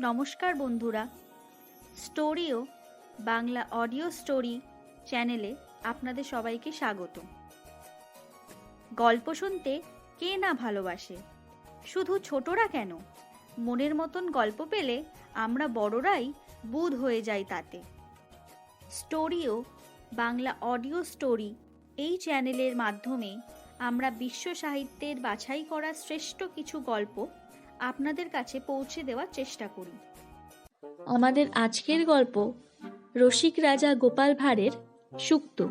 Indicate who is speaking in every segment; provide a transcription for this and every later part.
Speaker 1: নমস্কার বন্ধুরা। স্টোরিও, Bangla audio story চ্যানেলে আপনাদের সবাইকে স্বাগত। গল্প শুনতে কে না ভালোবাসে? শুধু ছোটরা কেন? মনের মতন গল্প পেলে আমরা বড়রাই বুধ হয়ে যাই তাতে। স্টোরিও, বাংলা অডিও স্টোরি এই চ্যানেলের মাধ্যমে আমরা বিশ্ব সাহিত্যের বাছাই করা শ্রেষ্ঠ কিছু গল্প আপনাদের কাছে পৌঁছে দেওয়ার চেষ্টা করি।
Speaker 2: আমাদের আজকের গল্প রসিক রাজা গোপাল ভাঁড়ের সুক্ত।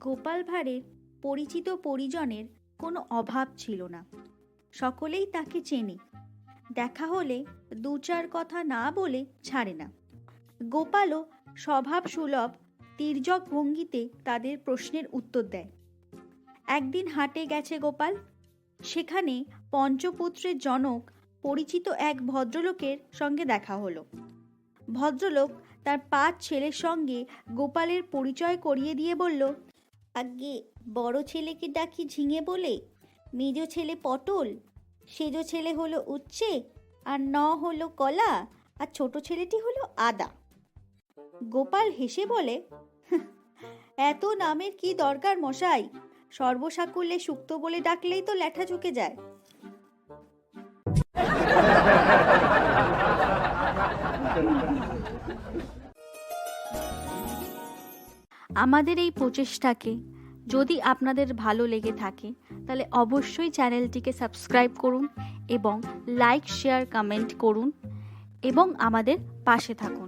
Speaker 1: গোপাল ভাঁড়ের পরিচিত পরিজনের কোনো অভাব ছিল না। সকলেই তাকে চেনে। দেখা হলে দু চার কথা না বলে ছাড়ে না। গোপালও স্বভাব সুলভ তির্যক ভঙ্গিতে তাদের প্রশ্নের উত্তর দেয়। একদিন হাটে গেছে গোপাল। সেখানে পঞ্চপুত্রের জনক পরিচিত এক ভদ্রলোকের সঙ্গে দেখা হলো। ভদ্রলোক তার পাঁচ ছেলের সঙ্গে গোপালের পরিচয় করিয়ে দিয়ে বলল, আগে বড় ছেলেকে ডাকি ঝিঙে বলে, মেজ ছেলে পটল, সেজ ছেলে হলো উচ্ছে, আর ন হলো কলা, আর ছোট ছেলেটি হলো আদা। গোপাল হেসে বলে এত নামের কি দরকার মশাই? সর্বসাকুল্যে সুক্ত বলে ডাকলেই তো ল্যাঠা ঝুঁকে যায়। আমাদের এই প্রচেষ্টাকে যদি আপনাদের ভালো লেগে থাকে, তাহলে অবশ্যই চ্যানেলটিকে সাবস্ক্রাইব করুন এবং লাইক, শেয়ার, কমেন্ট করুন এবং আমাদের পাশে থাকুন।